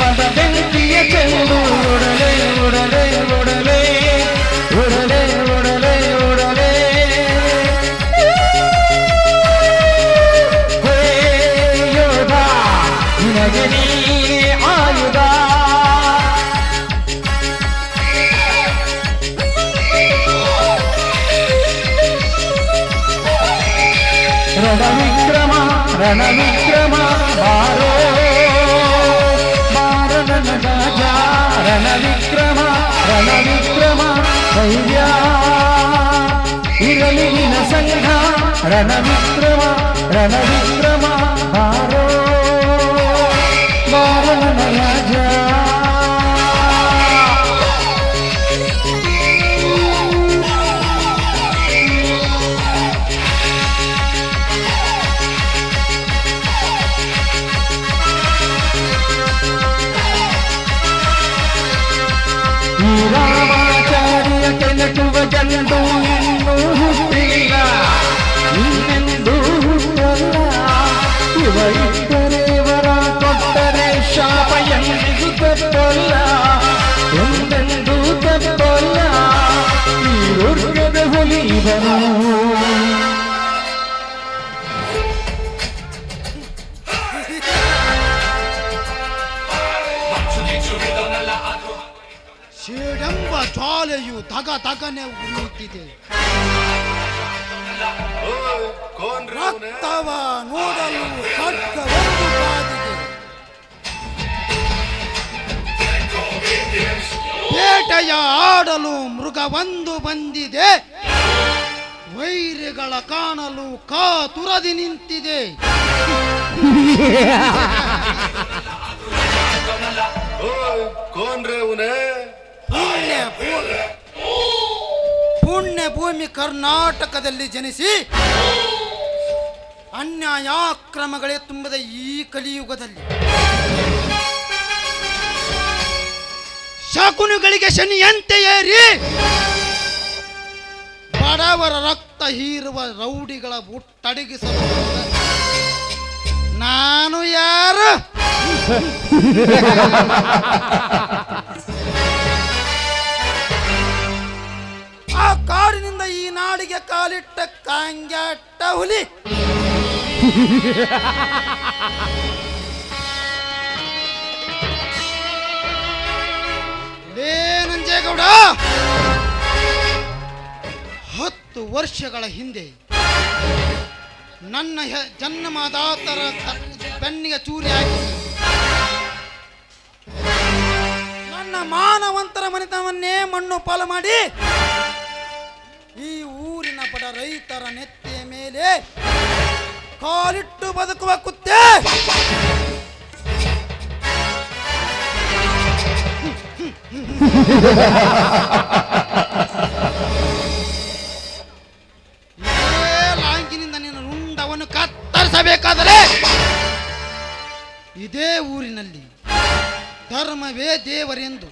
பத வெளுத்திய செண்டு உடலே உடலே உடலே உடலே உடலே உடலே யோதா நகனி ஆயுதா ரண விக்ரமா ரண விக்ரமா பார రణ విక్రమ రణ విక్రమ ధైర్యా. ఇరలిన సంఘ రణ విక్రమ రణ విక్రమ ಇವನು ಶೇಡಂಬ ಜ್ವಾಲೆಯು ತಗ ತಗನೆ ಉರಿಯುತ್ತಿದೆ? ರಕ್ತವ ನೋಡಲು ಖಡ್ಗವೊಂದು ಕಾದಿದೆ ಬೇಟೆಯ ಆಡಲು ಮೃಗವೊಂದು ಬಂದಿದೆ ವೈರಿಗಳ ಕಾಣಲು ಕಾತುರದಿ ನಿಂತಿದೆ. ಪುಣ್ಯ ಭೂಮಿ ಕರ್ನಾಟಕದಲ್ಲಿ ಜನಿಸಿ ಅನ್ಯಾಯಾಕ್ರಮಗಳೇ ತುಂಬಿದ ಈ ಕಲಿಯುಗದಲ್ಲಿ. ಶಕುನುಗಳಿಗೆ ಶನಿಯಂತೆ ಏರಿ ಬಡವರ ಹೀರುವ ರೌಡಿಗಳ ಹುಟ್ಟಡಗಿಸಲು ನಾನು ಯಾರು? ಆ ಕಾಡಿನಿಂದ ಈ ನಾಡಿಗೆ ಕಾಲಿಟ್ಟ ಕಾಂಗ್ಯಾಟ ಹುಲಿ. ನಂಜೇಗೌಡ! ಹತ್ತು ವರ್ಷಗಳ ಹಿಂದೆ ನನ್ನ ಜನ್ಮದಾತರ ಬೆನ್ನಿಗೆ ಚೂರಿ ಹಾಕಿ ನನ್ನ ಮಾನವಂತರ ಮನೆತನವನ್ನೇ ಮಣ್ಣು ಪಾಲು ಮಾಡಿ ಈ ಊರಿನ ಬಡ ರೈತರ ನೆತ್ತಿಯ ಮೇಲೆ ಕಾಲಿಟ್ಟು ಬದುಕುವ ಕುತ್ತೆ. ಕತ್ತರಿಸಬೇಕಾದರೆ ಇದೇ ಊರಿನಲ್ಲಿ ಧರ್ಮವೇ ದೇವರೆಂದು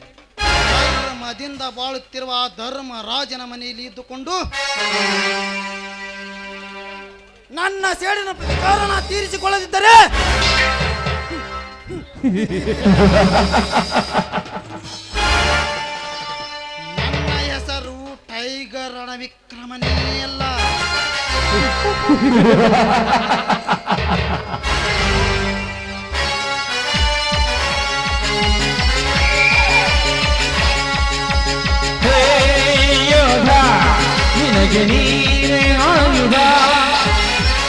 ಧರ್ಮದಿಂದ ಬಾಳುತ್ತಿರುವ ಧರ್ಮ ರಾಜನ ಮನೆಯಲ್ಲಿ ಇದ್ದುಕೊಂಡು ನನ್ನ ಸೇಡಿನ ಪ್ರತಿಕಾರನ ತೀರಿಸಿಕೊಳ್ಳದಿದ್ದರೆ ನನ್ನ ಹೆಸರು ಟೈಗರ್ ರಣವಿಕ್ರಮನೇ ಅಲ್ಲ ನಿನಗೆ ನೀನೇ ಆಯುಧ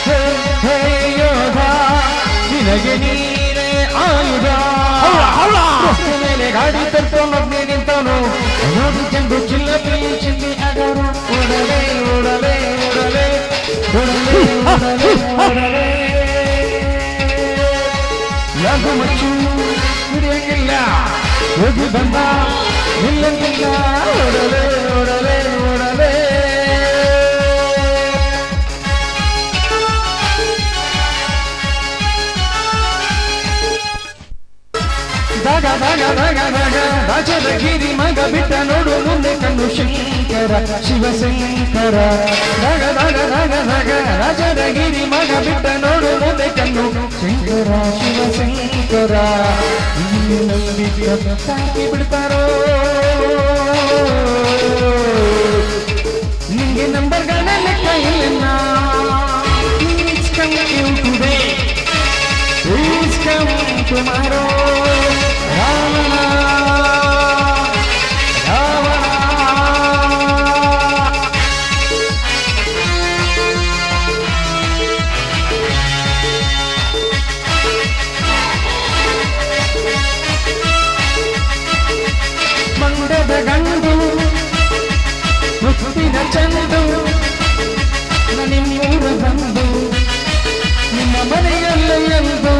ಹೇ ಹೇ ಯೋಧ ನಿನಗೆ ನೀನೇ ಆಯುಧ ರಸ್ತೆ ಮೇಲೆ ಗಾಡಿ ತರ್ಕೊಂಡು ಒಬ್ಬನೇ ನಿಂತವನು ನೋಡಿ ಚೆಂಡು ಚಿಲ್ಲಪಿ ಚಿಲ್ಲಿ ಅಗರು ಓಡಲೆ ಓಡಲೆ ಓಡಲೆ ಓಡಲೆ ಓಡಲೆ ಓಡಲೆ ಲಘು ಮಚ್ಚು ಹಿಡಿಯಂಗಿಲ್ಲ ಹೋಗಿ ಬಂದ ನಿಲ್ಲಂಗಿಲ್ಲ ಓಡಲೆ ಓಡಲೆ ಓಡಲೆ ಭಗ ದಾಗ ದಾಗ ರಾಜದ ಗಿರಿ ಮಗ ಬಿಟ್ಟ ನೋಡು ಮುಂದೆ ಕಂಡು ಶಂಕರ ಶಿವಶಂಕರ ಭಗ ಭಗ ಭಗ ಭಗ ರಾಜದ ಗಿರಿ ಮಗ ಬಿಟ್ಟ ನೋಡು ಮುಂದೆ ಕಂಡು ಶಂಕರ ಶಿವಶಂಕರ ಸಾಕಿ ಬಿಡ್ತಾರೋ ನಿಂಗೆ ನಂಬರ್ಗಳ ಲೆಕ್ಕ ಇಲ್ಲ ಮುತ್ತಿನ ಚಂದು ನಿಮ್ಮೂರ ಬಂದು, ನಿಮ್ಮ ಮನೆಯಲ್ಲ ಎಂದು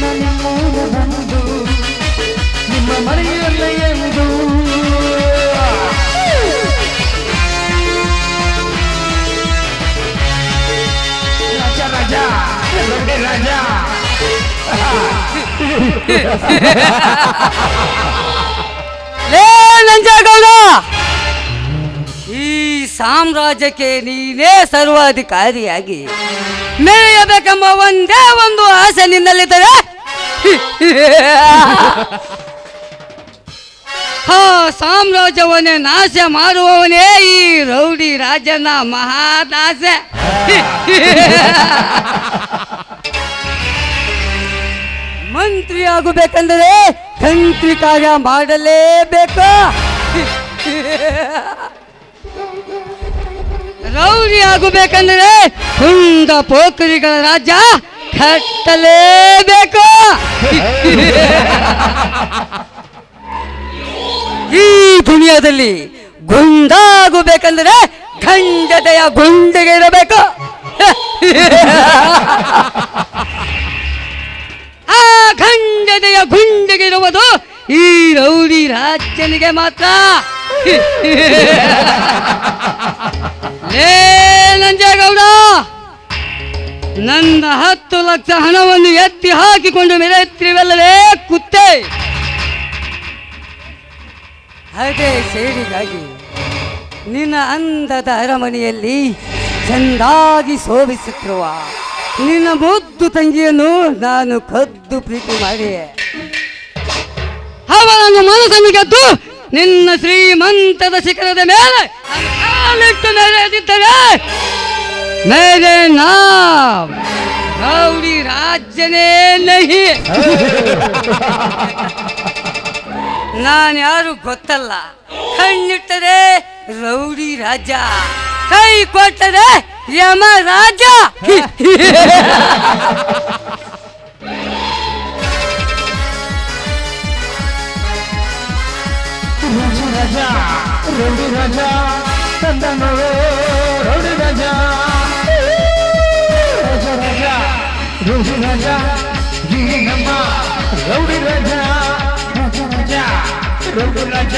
ನಿಮ್ಮೂರ ಬಂದು, ನಿಮ್ಮ ಮನೆಯಲ್ಲ ಎಂದು ರಾಜ ರಾಜ ರಾಜ. ಲೇ ನಂಜೇಗೌಡ ಈ ಸಾಮ್ರಾಜ್ಯಕ್ಕೆ ನೀನೇ ಸರ್ವಾಧಿಕಾರಿಯಾಗಿ ಮೆರೆಯಬೇಕೆಂಬ ಒಂದೇ ಒಂದು ಆಸೆ ನಿನ್ನಲ್ಲಿದ್ದರೆ? ಆ ಸಾಮ್ರಾಜ್ಯವನ್ನೇ ನಾಶ ಮಾಡುವವನೇ ಈ ರೌಡಿ ರಾಜನ ಮಹಾದಾಸೆ. ಮಂತ್ರಿ ಆಗಬೇಕೆಂದರೆ ಕಂತ್ರಿ ಕಾರ್ಯ ಮಾಡಲೇಬೇಕು. ರೌಡಿ ಆಗಬೇಕೆಂದರೆ ಹುಂಡ ಪೋಖರಿಗಳ ರಾಜ್ಯ ಕಟ್ಟಲೇಬೇಕು. ಈ ದುನಿಯಾದಲ್ಲಿ ಗುಂಡಾಗಬೇಕಂದ್ರೆ ಖಂಡತೆಯ ಗುಂಡಿಗೆ ಇರಬೇಕು. ಆ ಖಂಡತೆಯ ಗುಂಡಿಗೆ ಇರುವುದು ಈ ರೌಡಿ ರಾಜ್ಯನಿಗೆ ಮಾತ್ರ. ಲೇ ನಂಜೇಗೌಡ! ನನ್ನ ಹತ್ತು ಲಕ್ಷ ಹಣವನ್ನು ಎತ್ತಿ ಹಾಕಿಕೊಂಡು ಮೆರೆಯುತ್ತಿರುವಲ್ಲವೇ ಕುತ್ತೆ! ಅದೇ ಸೇಡಿಗಾಗಿ ನಿನ್ನ ಅಂದದ ಅರಮನೆಯಲ್ಲಿ ಚಂದಾಗಿ ಶೋಭಿಸುತ್ತಿರುವ ನಿನ್ನ ಮುದ್ದು ತಂಗಿಯನ್ನು ನಾನು ಕದ್ದು ಪ್ರೀತಿ ಮಾಡಿ. ಅವಳನ್ನು ಮನಸ್ಸನ್ನು ಗೆದ್ದು ನಿನ್ನ ಶ್ರೀಮಂತದ ಶಿಖರದ ಮೇಲೆ ಕಾಲಿಟ್ಟು ಮೆರೆದಿದ್ದರೆ ಮೇರೆ ನಾಮ್ ರೌಡಿ ರಾಜ್ಯನೇ ನಹಿ. ನಾನು ಯಾರು ಗೊತ್ತಲ್ಲ, ಕಣ್ಣಿಟ್ಟರೆ ರೌಡಿ ರಾಜ, ಕೈ ಕೊಟ್ಟರೆ ಯಮ ರಾಜ, ರೌಡಿ ರಾಜ. ತಂದ ನೋಡು ರೌಡಿ ರಾಜ ರಾಜ ರಾಜ ರೌಡಿ ರಾಜ ಈ ನಮ್ಮ ರೌಡಿ ರಾಜ ರಾಜ ರಾಜ ರೌಡಿ ರಾಜ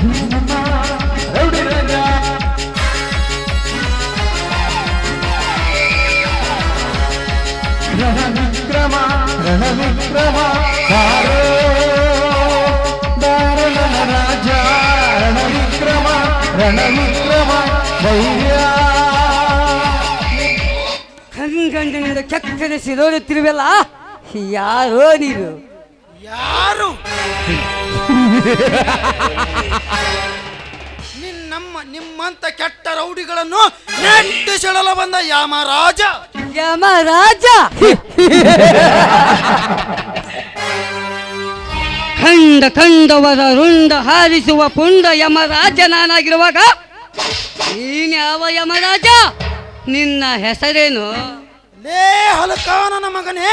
ಈ ನಮ್ಮ ರೌಡಿ ರಾಜ ರಣವಿಕ್ರಮ ರಣವಿಕ್ರಮ ಬಾರೋ ರಣವಿಕ್ರಮ ಧೈರ್ಯ ಕಣ್ಗಂಡಿನಿಂದ ಕೆಕ್ಕರಿಸಿ ನೋಡುತ್ತಿರುವಲ್ಲ? ಯಾರೋ ನೀನು ಯಾರು? ನಿನ್ನಮ್ಮ ನಿಮ್ಮಂತ ಕೆಟ್ಟ ರೌಡಿಗಳನ್ನು ನೆಟ್ಟಿಸಿಡಲು ಬಂದ ಯಾಮರಾಜ. ಯಮ ರಾಜ ಖಂಡ ಖಂಡವರ ರುಂಡ ಹಾರಿಸುವ ಪುಂಡ ಯಮರಾಜ ನಾನಾಗಿರುವಾಗ ನೀನ್ಯಾವ ಯಮರಾಜ? ನಿನ್ನ ಹೆಸರೇನು? ಲೇ ಹಲಕಾನನ ಮಗನೇ,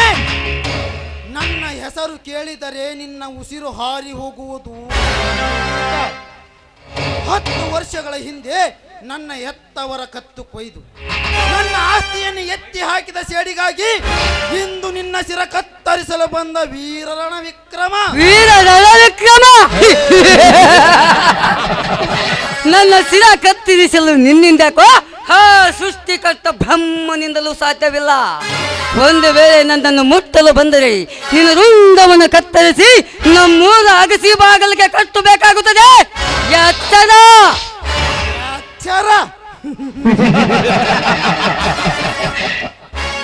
ನನ್ನ ಹೆಸರು ಕೇಳಿದರೆ ನಿನ್ನ ಉಸಿರು ಹಾರಿ ಹೋಗುವುದು. ಹತ್ತು ವರ್ಷಗಳ ಹಿಂದೆ ನನ್ನ ಎತ್ತವರ ಕತ್ತು ಕೊಯ್ದು, ನನ್ನ ಆಸ್ತಿಯನ್ನು ಎತ್ತಿ ಹಾಕಿದ ಸೇಡಿಗಾಗಿ ಇಂದು ನಿನ್ನ ಸಿರ ಕತ್ತರಿಸಲು ಬಂದ ವೀರರಣ ವಿಕ್ರಮ ವೀರರಣ ರಣವಿಕ್ರಮ! ನನ್ನ ಸಿರ ಕತ್ತರಿಸಲು ನಿನ್ನಿಂದಕೋ ಹಾ, ಸೃಷ್ಟಿಕರ್ತ ಬ್ರಹ್ಮನಿಂದಲೂ ಸಾಧ್ಯವಿಲ್ಲ. ಒಂದು ವೇಳೆ ನನ್ನನ್ನು ಮುಟ್ಟಲು ಬಂದರೆ ನಿನ್ನ ರುಂಡವನ್ನು ಕತ್ತರಿಸಿ ನಮ್ಮೂರ ಅಗಸಿ ಬಾಗಲಿಗೆ ಕಟ್ಟಬೇಕಾಗುತ್ತದೆ. ಎತ್ತರ ಹುಷಾರ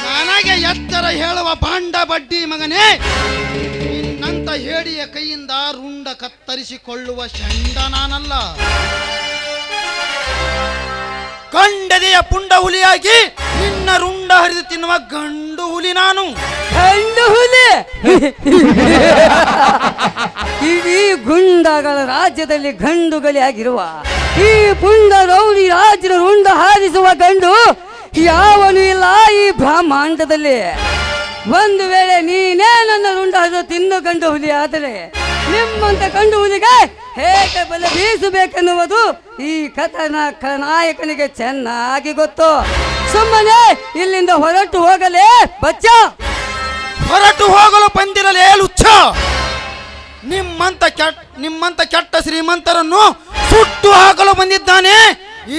ನನಗೆ ಎತ್ತರ ಹೇಳುವ ಬಾಂಡ ಬಡ್ಡಿ ಮಗನೇ ನಿನ್ನಂತ ಹೇಳಿಯ ಕೈಯಿಂದ ರುಂಡ ಕತ್ತರಿಸಿಕೊಳ್ಳುವ ಚಂಡ ನಾನಲ್ಲ. ಕಂಡದೆಯ ಪುಂಡ ಹುಲಿಯಾಗಿ ನಿನ್ನ ರುಂಡ ಹರಿದು ತಿನ್ನುವ ಗಂಡು ಹುಲಿ ನಾನು. ಗಂಡು ಹುಲಿ? ಇಡೀ ಗುಂಡಗಳ ರಾಜ್ಯದಲ್ಲಿ ಗಂಡುಗಳಿಯಾಗಿರುವ ಈ ಪುಂಡ ರೌಡಿ ರಾಜರು ರುಂಡ ಹಾರಿಸುವ ಗಂಡು ಯಾವನು ಇಲ್ಲ ಈ ಬ್ರಹ್ಮಾಂಡದಲ್ಲಿ. ಒಂದು ವೇಳೆ ನೀನೇ ನನ್ನ ರುಂಡ ಹರಿದು ತಿನ್ನು ಕಂಡು ಹುಲಿ ಆದರೆ ನಿಮ್ಮಂತ ಕಂಡು ಹುಲಿಗೆ ಹೇಗೆ ಬಲ ಬೀಸಬೇಕೆನ್ನುವುದು ಈ ಕಥನ ನಾಯಕನಿಗೆ ಚೆನ್ನಾಗಿ ಗೊತ್ತು. ಸುಮ್ಮನೆ ಇಲ್ಲಿಂದ ಹೊರಟು ಹೋಗಲೇ ಬಚ್ಚ. ಹೊರಟು ಹೋಗಲು ಬಂದಿರಲೇ ಲುಚ್ಚ ನಿಮ್ಮಂತ ಕೆಟ್ಟ ನಿಮ್ಮಂತ ಕೆಟ್ಟ ಶ್ರೀಮಂತರನ್ನು ಸುಟ್ಟು ಹಾಕಲು ಬಂದಿದ್ದಾನೆ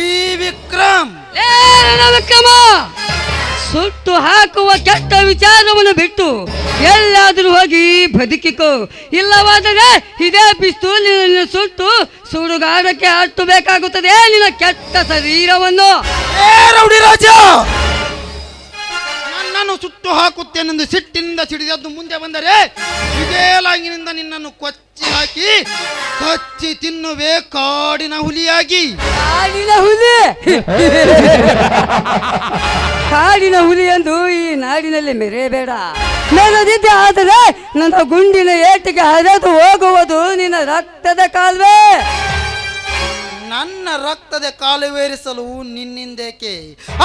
ಈ ವಿಕ್ರಮ್. ವಿಕ್ರಮ ಸುಟ್ಟು ಹಾಕುವ ಕೆಟ್ಟ ವಿಚಾರವನ್ನು ಬಿಟ್ಟು ಎಲ್ಲಾದರೂ ಹೋಗಿ ಬದುಕಿಕೋ. ಇಲ್ಲವಾದರೆ ಇದೇ ಪಿಸ್ತೂಲಿನ ಸುಟ್ಟು ಸುಡುಗಾಡಕ್ಕೆ ಅಟ್ಟಬೇಕಾಗುತ್ತದೆ ನಿನ್ನ ಕೆಟ್ಟ ಶರೀರವನ್ನು. ರೌಡಿ ರಾಜ! ನನ್ನನ್ನು ಸುಟ್ಟು ಹಾಕುತ್ತೇನೆಂದು ಸಿಟ್ಟಿನಿಂದ ಸಿಡಿದದ್ದು ಮುಂದೆ ಬಂದರೆ ಇದೇ ಲಾಂಗಿನಿಂದ ನಿನ್ನನ್ನು ಕೊಚ್ಚಿ ಹಾಕಿ, ಕೊಚ್ಚಿ ತಿನ್ನುವೆ ಕಾಡಿನ ಹುಲಿಯಾಗಿ. ಕಾಡಿನ ಹುಲಿ. ಕಾಡಿನ ಹುಲಿ ಎಂದು ಈ ನಾಡಿನಲ್ಲಿ ಮೆರೆಯಬೇಡ. ಮೆರೆದಿದ್ದೆ ಆದರೆ ನನ್ನ ಗುಂಡಿನ ಏಟಿಗೆ ಹರಿದು ಹೋಗುವುದು ನಿನ್ನ ರಕ್ತದ ಕಾಲ್ವೇ. ನನ್ನ ರಕ್ತದ ಕಾಲುವೇರಿಸಲು ನಿನ್ನಿಂದೇಕೆ?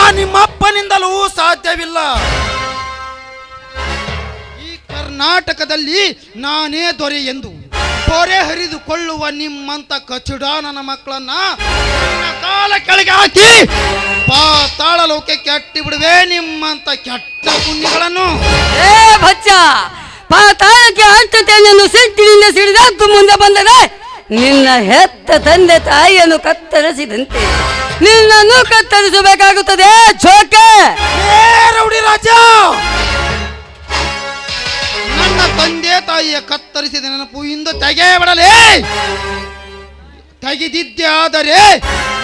ಆ ನಿಮ್ಮಪ್ಪನಿಂದಲೂ ಸಾಧ್ಯವಿಲ್ಲ. ಈ ಕರ್ನಾಟಕದಲ್ಲಿ ನಾನೇ ದೊರೆ ಎಂದು ಹೊರೆ ಹರಿದುಕೊಳ್ಳುವ ನಿಮ್ಮಂತ ಕಚುಡ ನನ್ನ ಮಕ್ಕಳನ್ನ ಕಾಲ ಕೆಳಗೆ ಹಾಕಿ ಪಾತಾಳ ಲೋಕೆ ಕೆಟ್ಟಿ ಬಿಡುವೆ ನಿಮ್ಮಂತ ಕೆಟ್ಟ ಪುಣ್ಯಗಳನ್ನು. ಏ ಬಚ್ಚ ಪಾತಾಳಕ್ಕೆ ಅಂಟುತ್ತೇನೆಂದು ಸಿಟ್ಟಿನಿಂದ ಸಿಡಿದ ಮುಂದೆ ಬಂದರೆ ನಿನ್ನ ಹೆತ್ತ ತಂದೆ ತಾಯಿಯನ್ನು ಕತ್ತರಿಸಿದಂತೆ ನಿನ್ನನ್ನು ಕತ್ತರಿಸಬೇಕಾಗುತ್ತದೆ. ಚೋಕೆ ರೌಡಿ ರಾಜ! ನನ್ನ ತಂದೆ ತಾಯಿಯ ಕತ್ತರಿಸಿದ ನೆನಪು ಇಂದು ತೆಗೆಯಬಿಡಲೇ. ತೆಗೆದಿದ್ದೆ ಆದರೆ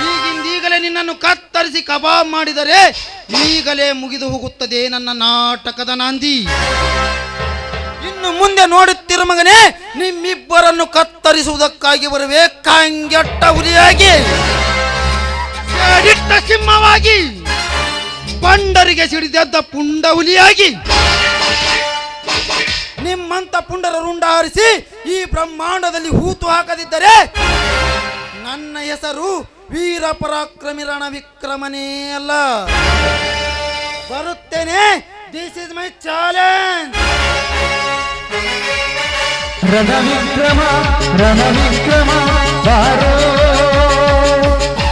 ಈಗಿಂದೀಗಲೇ ನಿನ್ನನ್ನು ಕತ್ತರಿಸಿ ಕಬಾಬ್ ಮಾಡಿದರೆ ಈಗಲೇ ಮುಗಿದು ಹೋಗುತ್ತದೆ ನನ್ನ ನಾಟಕದ ನಾಂದಿ. ಇನ್ನು ಮುಂದೆ ನೋಡುತ್ತಿರ ಮಗನೇ, ನಿಮ್ಮಿಬ್ಬರನ್ನು ಕತ್ತರಿಸುವುದಕ್ಕಾಗಿ ಬರುವೆ. ಕಾಂಗೆಟ್ಟ ಹುಲಿಯಾಗಿ ಸಿಂಹವಾಗಿ ಪಂಡರಿಗೆ ಸಿಡಿದದ್ದ ಪುಂಡ ಹುಲಿಯಾಗಿ, ನಿಮ್ಮಂತ ಪುಂಡರ ರುಂಡ ಹಾರಿಸಿ ಈ ಬ್ರಹ್ಮಾಂಡದಲ್ಲಿ ಹೂತು ಹಾಕದಿದ್ದರೆ ನನ್ನ ಹೆಸರು ವೀರ ಪರಾಕ್ರಮಿ ರಣ ವಿಕ್ರಮನೇ ಅಲ್ಲ. ಬರುತ್ತೇನೆ. This is my challenge Ranavikrama Ranavikrama, ಬಾರೋ.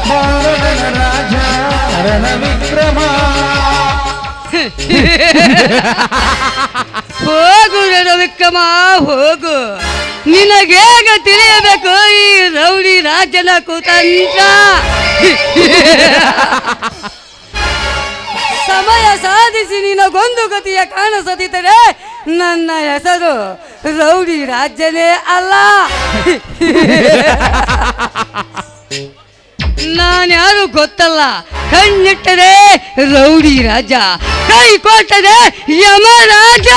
ಬಾರೋ ರಾಜ ರಣವಿಕ್ರಮ. ಹೋಗು ವಿಕ್ರಮ ಹೋಗು. ನಿನಗೇಗ ತಿಳಿಯಬೇಕು ಈ ರೌಡಿ ರಾಜನ ಕುತಂತ್ರ. ಸಮಯ ಸಾಧಿಸಿ ನಿನಗೊಂದು ಗತಿಯ ಕಾಣಿಸದಿದ್ದರೆ ನನ್ನ ಹೆಸರು ರೌಡಿ ರಾಜ್ಯನೇ ಅಲ್ಲ. ನಾನ್ಯಾರು ಗೊತ್ತಲ್ಲ. ಕಣ್ಣಿಟ್ಟರೆ ರೌಡಿ ರಾಜ, ಕೈ ಕೊಟ್ಟರೆ ಯಮರಾಜ.